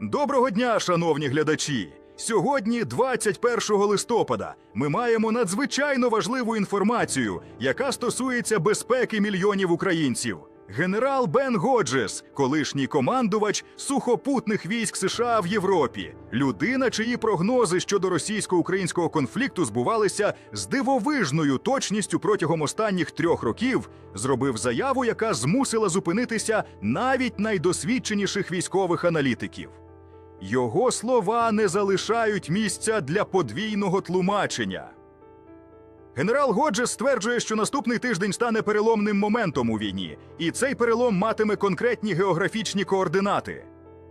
Доброго дня, шановні глядачі! Сьогодні, 21 листопада, ми маємо надзвичайно важливу інформацію, яка стосується безпеки мільйонів українців. Генерал Бен Годжес, колишній командувач сухопутних військ США в Європі, людина, чиї прогнози щодо російсько-українського конфлікту збувалися з дивовижною точністю протягом останніх трьох років, зробив заяву, яка змусила зупинитися навіть найдосвідченіших військових аналітиків. Його слова не залишають місця для подвійного тлумачення. Генерал Годжес стверджує, що наступний тиждень стане переломним моментом у війні, і цей перелом матиме конкретні географічні координати.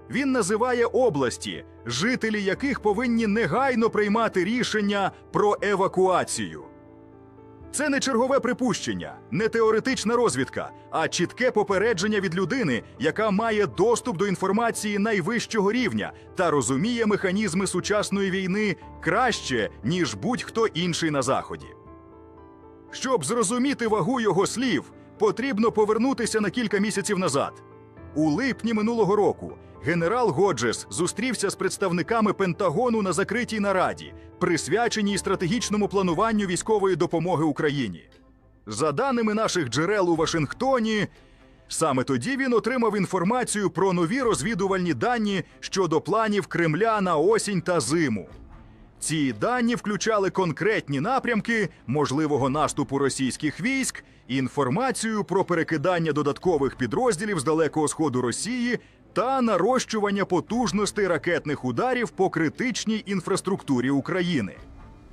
Він називає області, жителі яких повинні негайно приймати рішення про евакуацію. Це не чергове припущення, не теоретична розвідка, а чітке попередження від людини, яка має доступ до інформації найвищого рівня та розуміє механізми сучасної війни краще, ніж будь-хто інший на заході. Щоб зрозуміти вагу його слів, потрібно повернутися на кілька місяців назад. У липні минулого року генерал Годжес зустрівся з представниками Пентагону на закритій нараді, присвяченій стратегічному плануванню військової допомоги Україні. За даними наших джерел у Вашингтоні, саме тоді він отримав інформацію про нові розвідувальні дані щодо планів Кремля на осінь та зиму. Ці дані включали конкретні напрямки можливого наступу російських військ, інформацію про перекидання додаткових підрозділів з далекого сходу Росії та нарощування потужностей ракетних ударів по критичній інфраструктурі України.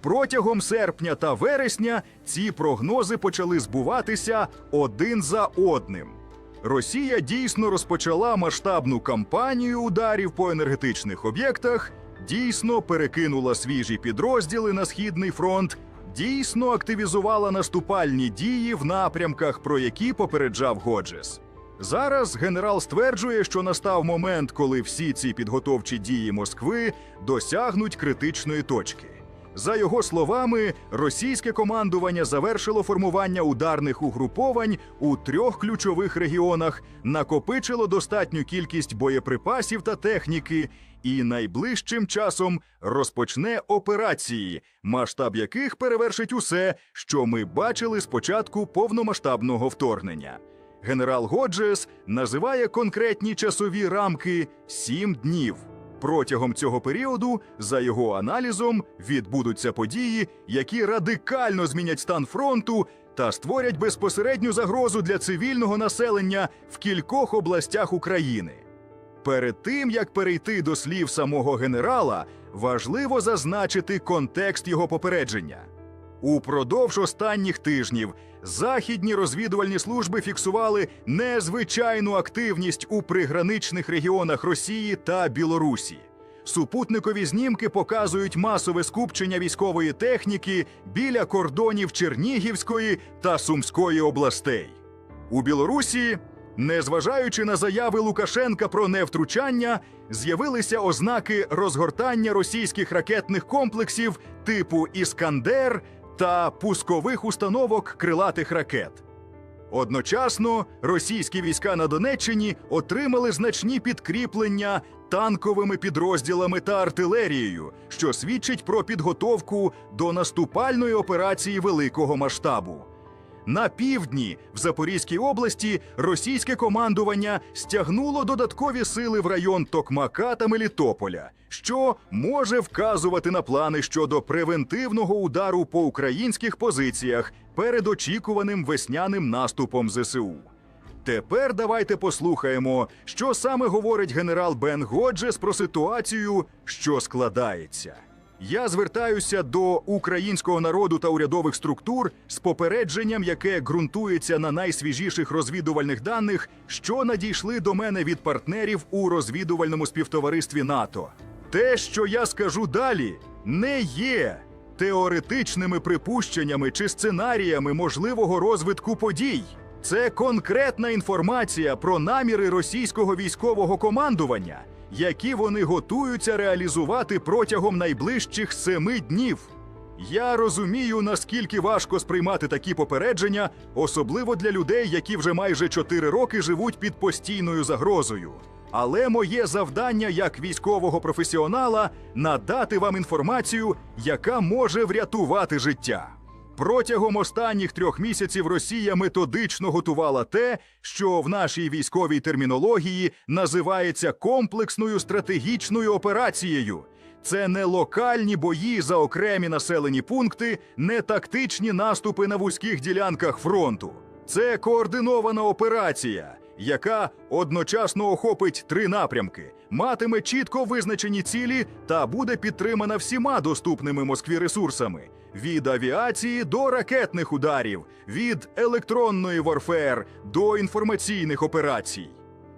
Протягом серпня та вересня ці прогнози почали збуватися один за одним. Росія дійсно розпочала масштабну кампанію ударів по енергетичних об'єктах, дійсно перекинула свіжі підрозділи на східний фронт, дійсно активізувала наступальні дії в напрямках, про які попереджав Годжес. Зараз генерал стверджує, що настав момент, коли всі ці підготовчі дії Москви досягнуть критичної точки. За його словами, російське командування завершило формування ударних угруповань у трьох ключових регіонах, накопичило достатню кількість боєприпасів та техніки, і найближчим часом розпочне операції, масштаб яких перевершить усе, що ми бачили з початку повномасштабного вторгнення. Генерал Годжес називає конкретні часові рамки сім днів. Протягом цього періоду, за його аналізом, відбудуться події, які радикально змінять стан фронту та створять безпосередню загрозу для цивільного населення в кількох областях України. Перед тим як перейти до слів самого генерала, важливо зазначити контекст його попередження. Упродовж останніх тижнів західні розвідувальні служби фіксували незвичайну активність у приграничних регіонах Росії та Білорусі. Супутникові знімки показують масове скупчення військової техніки біля кордонів Чернігівської та Сумської областей. У Білорусі, незважаючи на заяви Лукашенка про невтручання, з'явилися ознаки розгортання російських ракетних комплексів типу Іскандер та пускових установок крилатих ракет. Одночасно російські війська на Донеччині отримали значні підкріплення танковими підрозділами та артилерією, що свідчить про підготовку до наступальної операції великого масштабу. На півдні в Запорізькій області російське командування стягнуло додаткові сили в район Токмака та Мелітополя, що може вказувати на плани щодо превентивного удару по українських позиціях перед очікуваним весняним наступом ЗСУ. Тепер давайте послухаємо, що саме говорить генерал Бен Годжес про ситуацію, що складається. Я звертаюся до українського народу та урядових структур з попередженням, яке ґрунтується на найсвіжіших розвідувальних даних, що надійшли до мене від партнерів у розвідувальному співтоваристві НАТО. Те, що я скажу далі, не є теоретичними припущеннями чи сценаріями можливого розвитку подій. Це конкретна інформація про наміри російського військового командування, які вони готуються реалізувати протягом найближчих семи днів. Я розумію, наскільки важко сприймати такі попередження, особливо для людей, які вже майже чотири роки живуть під постійною загрозою. Але моє завдання як військового професіонала надати вам інформацію, яка може врятувати життя. Протягом останніх трьох місяців Росія методично готувала те, що в нашій військовій термінології називається комплексною стратегічною операцією. Це не локальні бої за окремі населені пункти, не тактичні наступи на вузьких ділянках фронту. Це координована операція, яка одночасно охопить три напрямки, матиме чітко визначені цілі та буде підтримана всіма доступними Москві ресурсами від авіації до ракетних ударів, від електронної варфер до інформаційних операцій.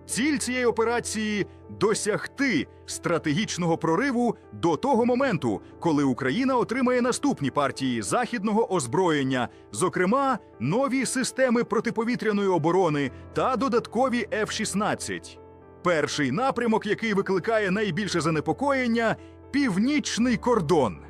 Ціль цієї операції досягти стратегічного прориву до того моменту, коли Україна отримає наступні партії західного озброєння, зокрема нові системи протиповітряної оборони та додаткові F-16. Перший напрямок, який викликає найбільше занепокоєння північний кордон.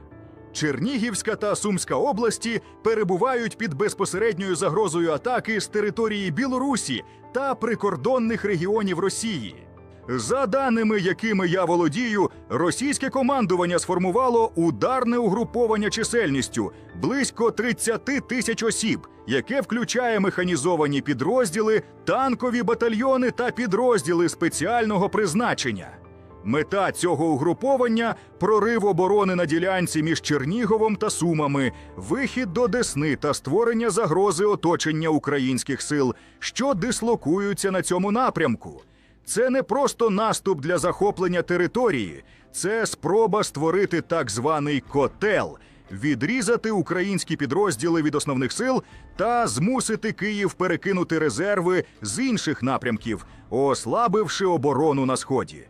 Чернігівська та Сумська області перебувають під безпосередньою загрозою атаки з території Білорусі та прикордонних регіонів Росії. За даними, якими я володію, російське командування сформувало ударне угруповання чисельністю близько 30 тисяч осіб, яке включає механізовані підрозділи, танкові батальйони та підрозділи спеціального призначення. Мета цього угруповання прорив оборони на ділянці між Черніговом та Сумами, вихід до Десни та створення загрози оточення українських сил, що дислокуються на цьому напрямку. Це не просто наступ для захоплення території, це спроба створити так званий котел, відрізати українські підрозділи від основних сил та змусити Київ перекинути резерви з інших напрямків, ослабивши оборону на сході.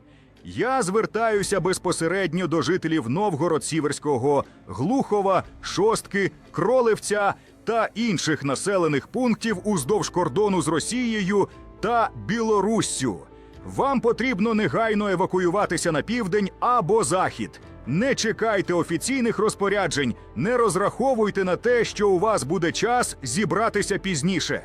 Я звертаюся безпосередньо до жителів Новгород-Сіверського, Глухова, Шостки, Кролевця та інших населених пунктів уздовж кордону з Росією та Білоруссю. Вам потрібно негайно евакуюватися на південь або захід. Не чекайте офіційних розпоряджень, не розраховуйте на те, що у вас буде час зібратися пізніше.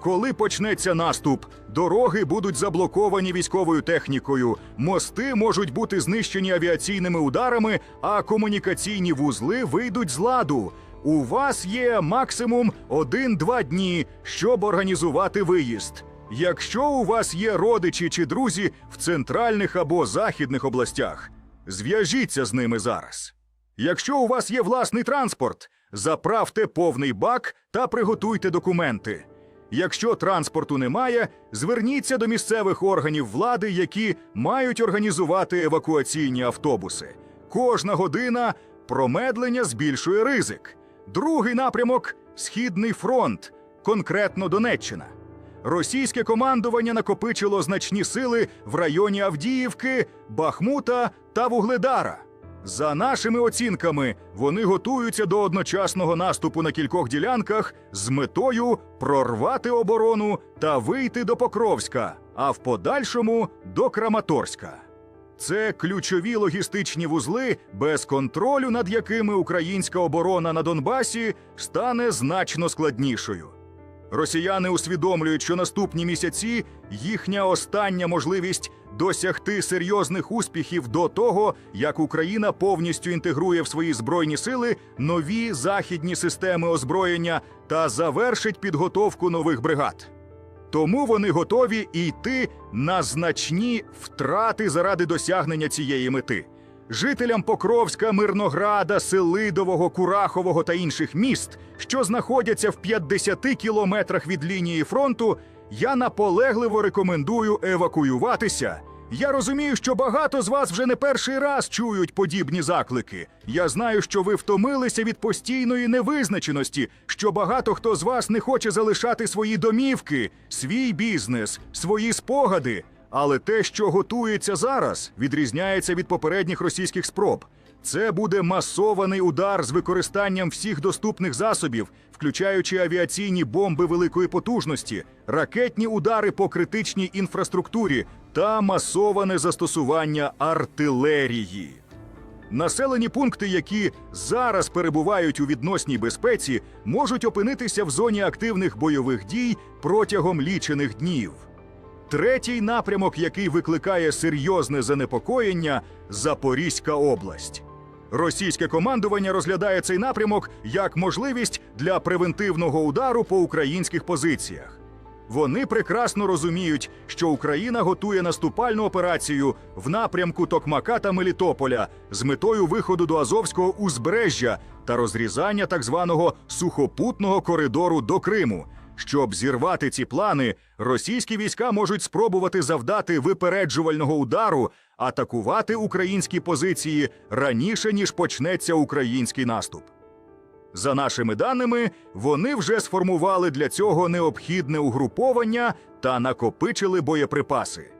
Коли почнеться наступ, дороги будуть заблоковані військовою технікою, мости можуть бути знищені авіаційними ударами, а комунікаційні вузли вийдуть з ладу. У вас є максимум 1-2 дні, щоб організувати виїзд. Якщо у вас є родичі чи друзі в центральних або західних областях, зв'яжіться з ними зараз. Якщо у вас є власний транспорт, заправте повний бак та приготуйте документи. Якщо транспорту немає, зверніться до місцевих органів влади, які мають організувати евакуаційні автобуси. Кожна година промедлення збільшує ризик. Другий напрямок Східний фронт, конкретно Донеччина. Російське командування накопичило значні сили в районі Авдіївки, Бахмута та Вугледара. За нашими оцінками, вони готуються до одночасного наступу на кількох ділянках з метою прорвати оборону та вийти до Покровська, а в подальшому до Краматорська. Це ключові логістичні вузли, без контролю над якими українська оборона на Донбасі стане значно складнішою. Росіяни усвідомлюють, що наступні місяці їхня остання можливість досягти серйозних успіхів до того, як Україна повністю інтегрує в свої збройні сили нові західні системи озброєння та завершить підготовку нових бригад. Тому вони готові йти на значні втрати заради досягнення цієї мети. Жителям Покровська, Мирнограда, Селидового, Курахового та інших міст, що знаходяться в 50 кілометрах від лінії фронту, я наполегливо рекомендую евакуюватися. Я розумію, що багато з вас вже не перший раз чують подібні заклики. Я знаю, що ви втомилися від постійної невизначеності, що багато хто з вас не хоче залишати свої домівки, свій бізнес, свої спогади. Але те, що готується зараз, відрізняється від попередніх російських спроб. Це буде масований удар з використанням всіх доступних засобів, включаючи авіаційні бомби великої потужності, ракетні удари по критичній інфраструктурі та масоване застосування артилерії. Населені пункти, які зараз перебувають у відносній безпеці, можуть опинитися в зоні активних бойових дій протягом лічених днів. Третій напрямок, який викликає серйозне занепокоєння Запорізька область. Російське командування розглядає цей напрямок як можливість для превентивного удару по українських позиціях. Вони прекрасно розуміють, що Україна готує наступальну операцію в напрямку Токмака та Мелітополя з метою виходу до Азовського узбережжя та розрізання так званого сухопутного коридору до Криму. Щоб зірвати ці плани, російські війська можуть спробувати завдати випереджувального удару, атакувати українські позиції раніше ніж почнеться український наступ. За нашими даними, вони вже сформували для цього необхідне угруповання та накопичили боєприпаси.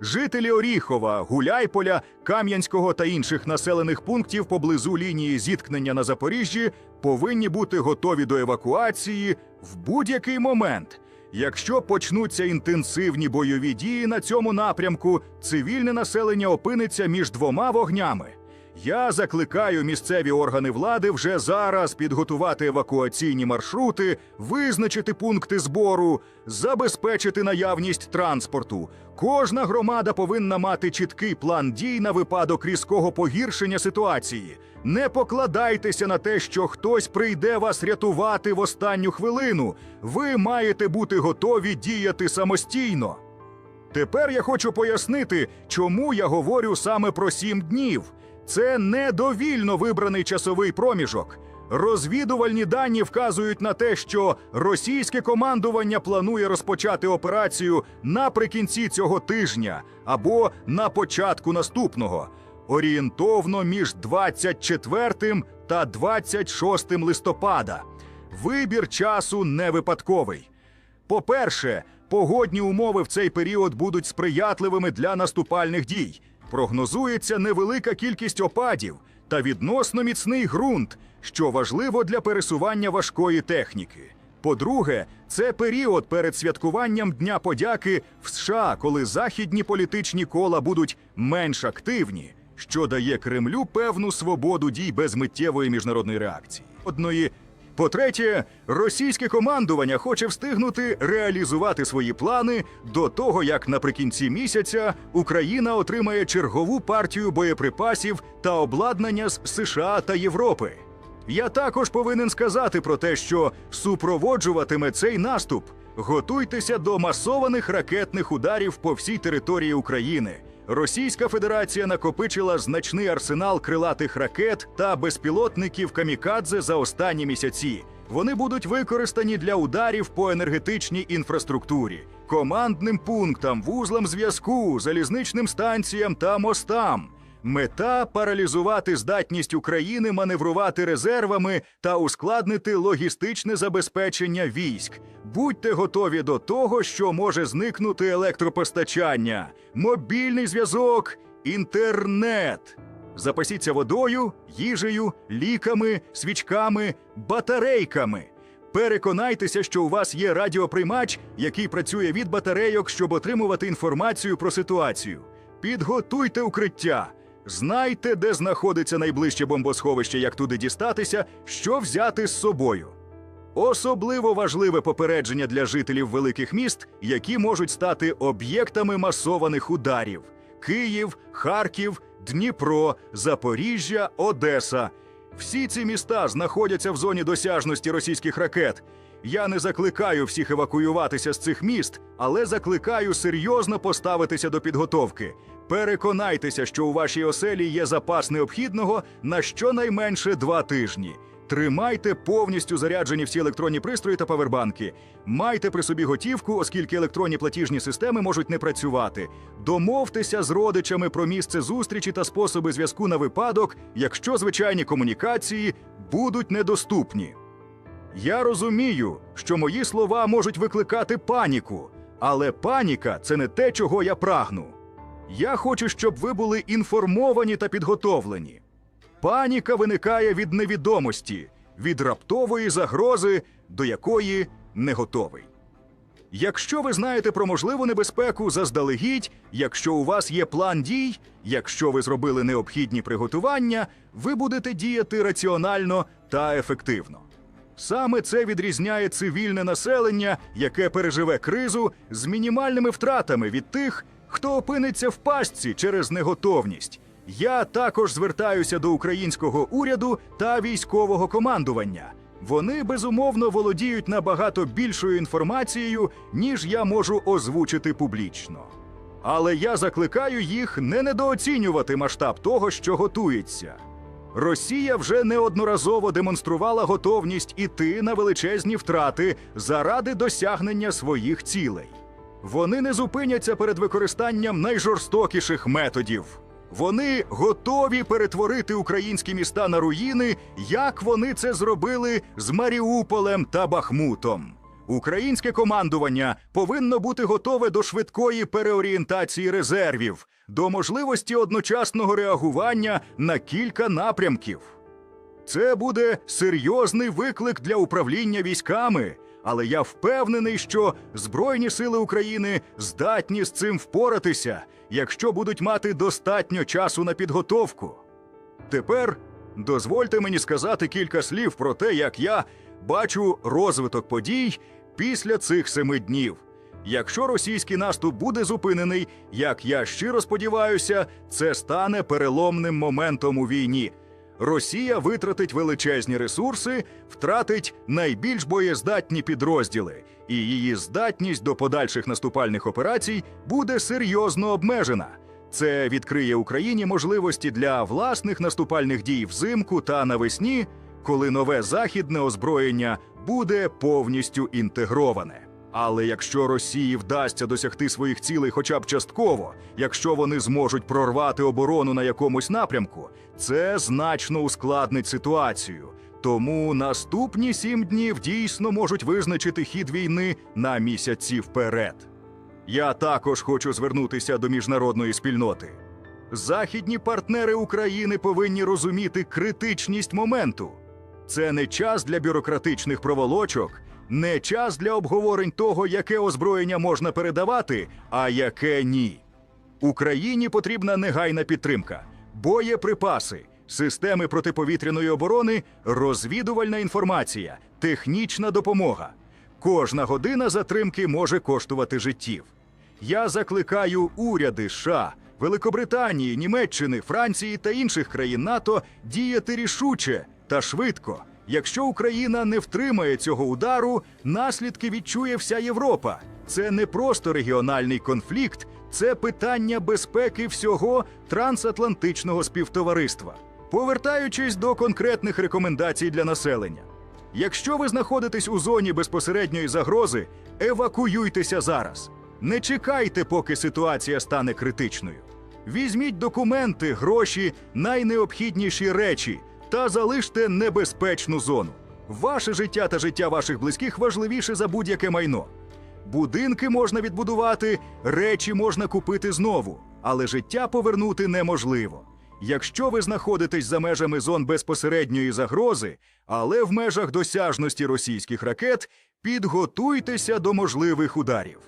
Жителі Оріхова, Гуляйполя, Кам'янського та інших населених пунктів поблизу лінії зіткнення на Запоріжжі повинні бути готові до евакуації в будь-який момент. Якщо почнуться інтенсивні бойові дії на цьому напрямку, цивільне населення опиниться між двома вогнями. Я закликаю місцеві органи влади вже зараз підготувати евакуаційні маршрути, визначити пункти збору, забезпечити наявність транспорту. Кожна громада повинна мати чіткий план дій на випадок різкого погіршення ситуації. Не покладайтеся на те, що хтось прийде вас рятувати в останню хвилину. Ви маєте бути готові діяти самостійно. Тепер я хочу пояснити, чому я говорю саме про сім днів. Це не довільно вибраний часовий проміжок. Розвідувальні дані вказують на те, що російське командування планує розпочати операцію наприкінці цього тижня або на початку наступного, орієнтовно між 24 та 26 листопада. Вибір часу не випадковий. По-перше, погодні умови в цей період будуть сприятливими для наступальних дій. Прогнозується невелика кількість опадів та відносно міцний ґрунт, що важливо для пересування важкої техніки. По-друге, це період перед святкуванням Дня подяки в США, коли західні політичні кола будуть менш активні, що дає Кремлю певну свободу дій без миттєвої міжнародної реакції. Одної по-третє, російське командування хоче встигнути реалізувати свої плани до того, як наприкінці місяця Україна отримає чергову партію боєприпасів та обладнання з США та Європи. Я також повинен сказати про те, що супроводжуватиме цей наступ. Готуйтеся до масованих ракетних ударів по всій території України. Російська Федерація накопичила значний арсенал крилатих ракет та безпілотників камікадзе за останні місяці. Вони будуть використані для ударів по енергетичній інфраструктурі, командним пунктам, вузлам зв'язку, залізничним станціям та мостам. Мета паралізувати здатність України маневрувати резервами та ускладнити логістичне забезпечення військ. Будьте готові до того, що може зникнути електропостачання, мобільний зв'язок, інтернет. Запасіться водою, їжею, ліками, свічками, батарейками. Переконайтеся, що у вас є радіоприймач, який працює від батарейок, щоб отримувати інформацію про ситуацію. Підготуйте укриття. Знайте, де знаходиться найближче бомбосховище, як туди дістатися, що взяти з собою. Особливо важливе попередження для жителів великих міст, які можуть стати об'єктами масованих ударів: Київ, Харків, Дніпро, Запоріжжя, Одеса. Всі ці міста знаходяться в зоні досяжності російських ракет. Я не закликаю всіх евакуюватися з цих міст, але закликаю серйозно поставитися до підготовки. Переконайтеся, що у вашій оселі є запас необхідного на щонайменше два тижні. Тримайте повністю заряджені всі електронні пристрої та павербанки. Майте при собі готівку, оскільки електронні платіжні системи можуть не працювати. Домовтеся з родичами про місце зустрічі та способи зв'язку на випадок, якщо звичайні комунікації будуть недоступні. Я розумію, що мої слова можуть викликати паніку, але паніка це не те, чого я прагну. Я хочу, щоб ви були інформовані та підготовлені. Паніка виникає від невідомості, від раптової загрози, до якої не готовий. Якщо ви знаєте про можливу небезпеку заздалегідь, якщо у вас є план дій, якщо ви зробили необхідні приготування, ви будете діяти раціонально та ефективно. Саме це відрізняє цивільне населення, яке переживе кризу з мінімальними втратами від тих, хто опиниться в пастці через неготовність. Я також звертаюся до українського уряду та військового командування. Вони безумовно володіють набагато більшою інформацією, ніж я можу озвучити публічно. Але я закликаю їх не недооцінювати масштаб того, що готується. Росія вже неодноразово демонструвала готовність іти на величезні втрати заради досягнення своїх цілей. Вони не зупиняться перед використанням найжорстокіших методів. Вони готові перетворити українські міста на руїни, як вони це зробили з Маріуполем та Бахмутом. Українське командування повинно бути готове до швидкої переорієнтації резервів, до можливості одночасного реагування на кілька напрямків. Це буде серйозний виклик для управління військами, але я впевнений, що Збройні сили України здатні з цим впоратися, якщо будуть мати достатньо часу на підготовку. Тепер дозвольте мені сказати кілька слів про те, як я бачу розвиток подій після цих семи днів. Якщо російський наступ буде зупинений, як я щиро сподіваюся, це стане переломним моментом у війні. Росія витратить величезні ресурси, втратить найбільш боєздатні підрозділи, і її здатність до подальших наступальних операцій буде серйозно обмежена. Це відкриє Україні можливості для власних наступальних дій взимку та навесні, коли нове західне озброєння буде повністю інтегроване. Але якщо Росії вдасться досягти своїх цілей хоча б частково, якщо вони зможуть прорвати оборону на якомусь напрямку, це значно ускладнить ситуацію. Тому наступні сім днів дійсно можуть визначити хід війни на місяці вперед. Я також хочу звернутися до міжнародної спільноти. Західні партнери України повинні розуміти критичність моменту. Це не час для бюрократичних проволочок, не час для обговорень того, яке озброєння можна передавати, а яке ні. Україні потрібна негайна підтримка, боєприпаси, системи протиповітряної оборони, розвідувальна інформація, технічна допомога. Кожна година затримки може коштувати життів. Я закликаю уряди США, Великобританії, Німеччини, Франції та інших країн НАТО діяти рішуче та швидко. Якщо Україна не втримає цього удару, наслідки відчує вся Європа. Це не просто регіональний конфлікт, це питання безпеки всього трансатлантичного співтовариства. Повертаючись до конкретних рекомендацій для населення. Якщо ви знаходитесь у зоні безпосередньої загрози, евакуюйтеся зараз. Не чекайте, поки ситуація стане критичною. Візьміть документи, гроші, найнеобхідніші речі та залиште небезпечну зону. Ваше життя та життя ваших близьких важливіше за будь-яке майно. Будинки можна відбудувати, речі можна купити знову, але життя повернути неможливо. Якщо ви знаходитесь за межами зон безпосередньої загрози, але в межах досяжності російських ракет, підготуйтеся до можливих ударів.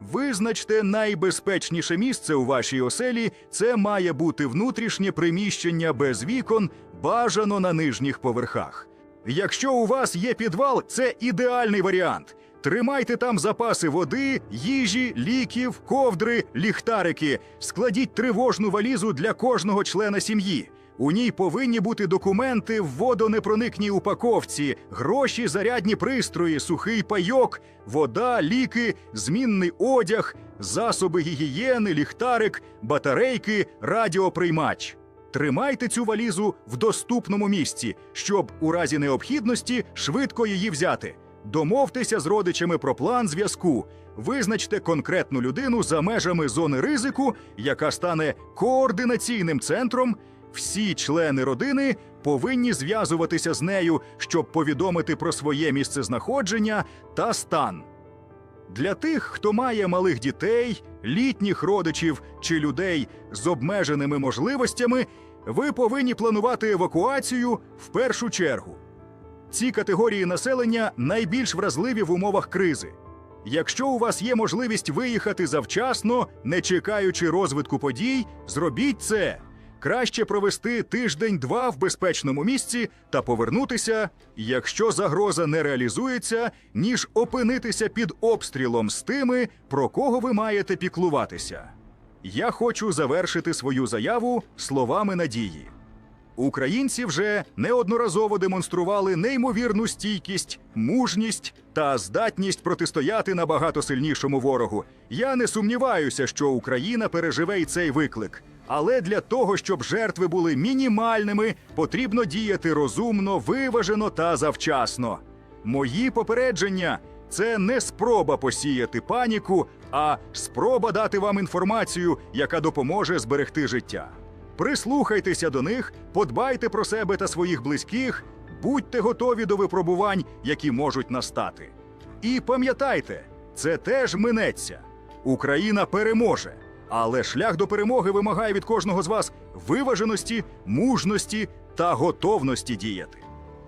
Визначте найбезпечніше місце у вашій оселі. Це має бути внутрішнє приміщення без вікон, бажано на нижніх поверхах. Якщо у вас є підвал, це ідеальний варіант. Тримайте там запаси води, їжі, ліків, ковдри, ліхтарики. Складіть тривожну валізу для кожного члена сім'ї. У ній повинні бути документи в водонепроникній упаковці, гроші, зарядні пристрої, сухий пайок, вода, ліки, змінний одяг, засоби гігієни, ліхтарик, батарейки, радіоприймач. Тримайте цю валізу в доступному місці, щоб у разі необхідності швидко її взяти. Домовтеся з родичами про план зв'язку. Визначте конкретну людину за межами зони ризику, яка стане координаційним центром. Всі члени родини повинні зв'язуватися з нею, щоб повідомити про своє місцезнаходження та стан. Для тих, хто має малих дітей, літніх родичів чи людей з обмеженими можливостями, ви повинні планувати евакуацію в першу чергу. Ці категорії населення найбільш вразливі в умовах кризи. Якщо у вас є можливість виїхати завчасно, не чекаючи розвитку подій, зробіть це. Краще провести тиждень-два в безпечному місці та повернутися, якщо загроза не реалізується, ніж опинитися під обстрілом з тими, про кого ви маєте піклуватися. Я хочу завершити свою заяву словами надії. Українці вже неодноразово демонстрували неймовірну стійкість, мужність та здатність протистояти набагато сильнішому ворогу. Я не сумніваюся, що Україна переживе й цей виклик. Але для того, щоб жертви були мінімальними, потрібно діяти розумно, виважено та завчасно. Мої попередження це не спроба посіяти паніку, а спроба дати вам інформацію, яка допоможе зберегти життя. Прислухайтеся до них, подбайте про себе та своїх близьких, будьте готові до випробувань, які можуть настати. І пам'ятайте, це теж минеться. Україна переможе, але шлях до перемоги вимагає від кожного з вас виваженості, мужності та готовності діяти.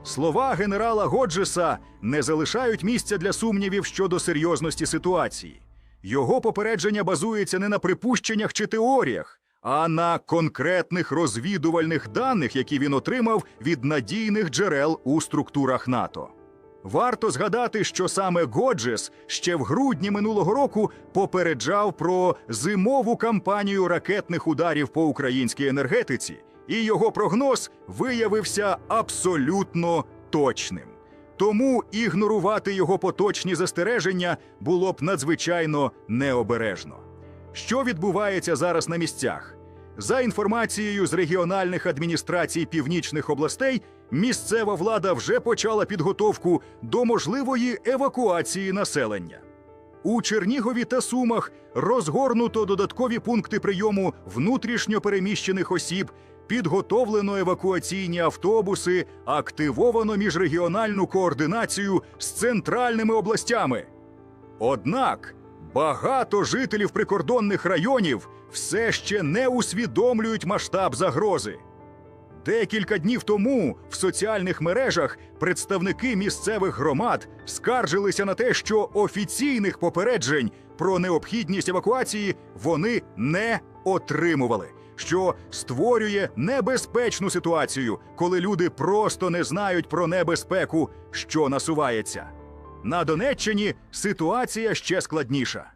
Слова генерала Годжеса не залишають місця для сумнівів щодо серйозності ситуації. Його попередження базується не на припущеннях чи теоріях, а на конкретних розвідувальних даних, які він отримав від надійних джерел у структурах НАТО. Варто згадати, що саме Годжес ще в грудні минулого року попереджав про зимову кампанію ракетних ударів по українській енергетиці, і його прогноз виявився абсолютно точним. Тому ігнорувати його поточні застереження було б надзвичайно необережно. Що відбувається зараз на місцях? За інформацією з регіональних адміністрацій північних областей, місцева влада вже почала підготовку до можливої евакуації населення. У Чернігові та Сумах розгорнуто додаткові пункти прийому внутрішньо переміщених осіб, підготовлено евакуаційні автобуси, активовано міжрегіональну координацію з центральними областями. Однак багато жителів прикордонних районів все ще не усвідомлюють масштаб загрози. Декілька днів тому в соціальних мережах представники місцевих громад скаржилися на те, що офіційних попереджень про необхідність евакуації вони не отримували, що створює небезпечну ситуацію, коли люди просто не знають про небезпеку, що насувається. На Донеччині ситуація ще складніша.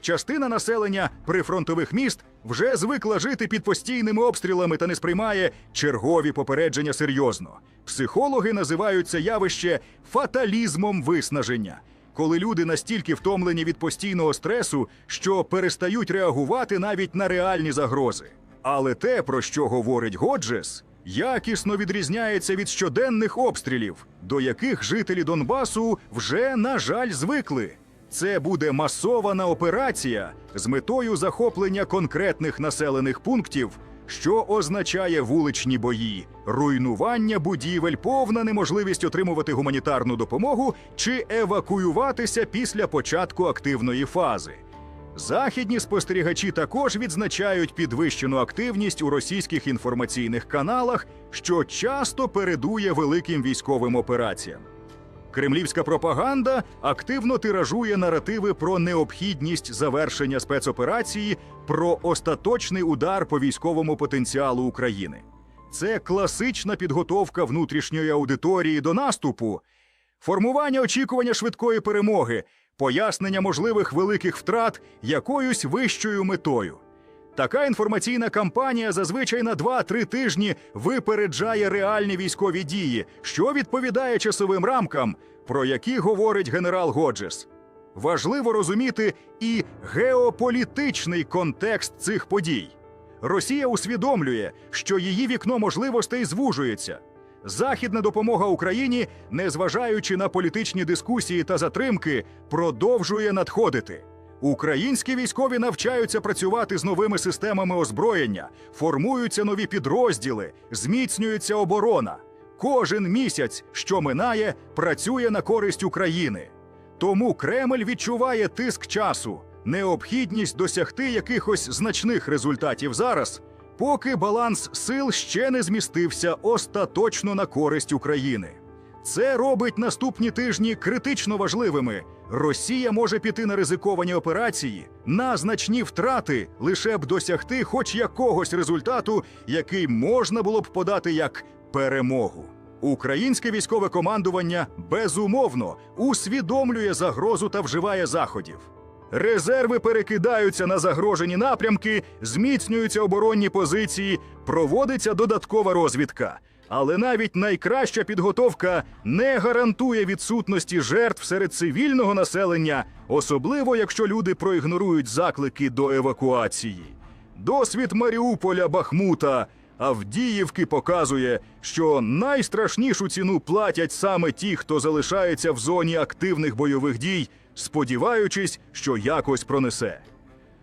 Частина населення прифронтових міст вже звикла жити під постійними обстрілами та не сприймає чергові попередження серйозно. Психологи називають це явище фаталізмом виснаження, коли люди настільки втомлені від постійного стресу, що перестають реагувати навіть на реальні загрози. Але те, про що говорить Годжес, якісно відрізняється від щоденних обстрілів, до яких жителі Донбасу вже, на жаль, звикли. Це буде масована операція з метою захоплення конкретних населених пунктів, що означає вуличні бої, руйнування будівель, повна неможливість отримувати гуманітарну допомогу чи евакуюватися після початку активної фази. Західні спостерігачі також відзначають підвищену активність у російських інформаційних каналах, що часто передує великим військовим операціям. Кремлівська пропаганда активно тиражує наративи про необхідність завершення спецоперації, про остаточний удар по військовому потенціалу України. Це класична підготовка внутрішньої аудиторії до наступу, формування очікування швидкої перемоги, пояснення можливих великих втрат якоюсь вищою метою. Така інформаційна кампанія зазвичай на 2-3 тижні випереджає реальні військові дії, що відповідає часовим рамкам, про які говорить генерал Годжес. Важливо розуміти і геополітичний контекст цих подій. Росія усвідомлює, що її вікно можливостей звужується. Західна допомога Україні, незважаючи на політичні дискусії та затримки, продовжує надходити. Українські військові навчаються працювати з новими системами озброєння, формуються нові підрозділи, зміцнюється оборона. Кожен місяць, що минає, працює на користь України. Тому Кремль відчуває тиск часу, необхідність досягти якихось значних результатів зараз, поки баланс сил ще не змістився остаточно на користь України. Це робить наступні тижні критично важливими. Росія може піти на ризиковані операції, на значні втрати, лише б досягти хоч якогось результату, який можна було б подати як перемогу. Українське військове командування безумовно усвідомлює загрозу та вживає заходів. Резерви перекидаються на загрожені напрямки, зміцнюються оборонні позиції, проводиться додаткова розвідка. Але навіть найкраща підготовка не гарантує відсутності жертв серед цивільного населення, особливо якщо люди проігнорують заклики до евакуації. Досвід Маріуполя Бахмута Авдіївки показує, що найстрашнішу ціну платять саме ті, хто залишається в зоні активних бойових дій, сподіваючись, що якось пронесе.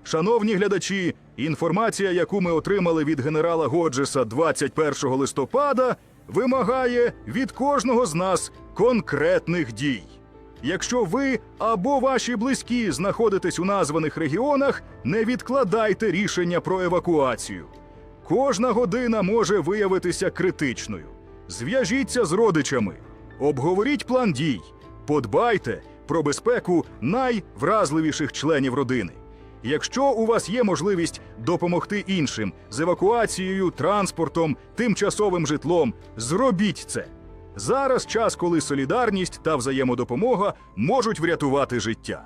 Шановні глядачі, інформація, яку ми отримали від генерала Годжеса 21 листопада, вимагає від кожного з нас конкретних дій. Якщо ви або ваші близькі знаходитесь у названих регіонах, не відкладайте рішення про евакуацію. Кожна година може виявитися критичною. Зв'яжіться з родичами, обговоріть план дій, подбайте про безпеку найвразливіших членів родини. Якщо у вас є можливість допомогти іншим з евакуацією, транспортом, тимчасовим житлом, зробіть це. Зараз час, коли солідарність та взаємодопомога можуть врятувати життя.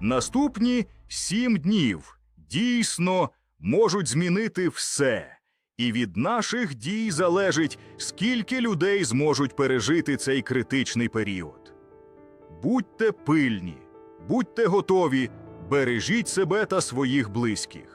Наступні сім днів дійсно можуть змінити все. І від наших дій залежить, скільки людей зможуть пережити цей критичний період. Будьте пильні, будьте готові, бережіть себе та своїх близьких.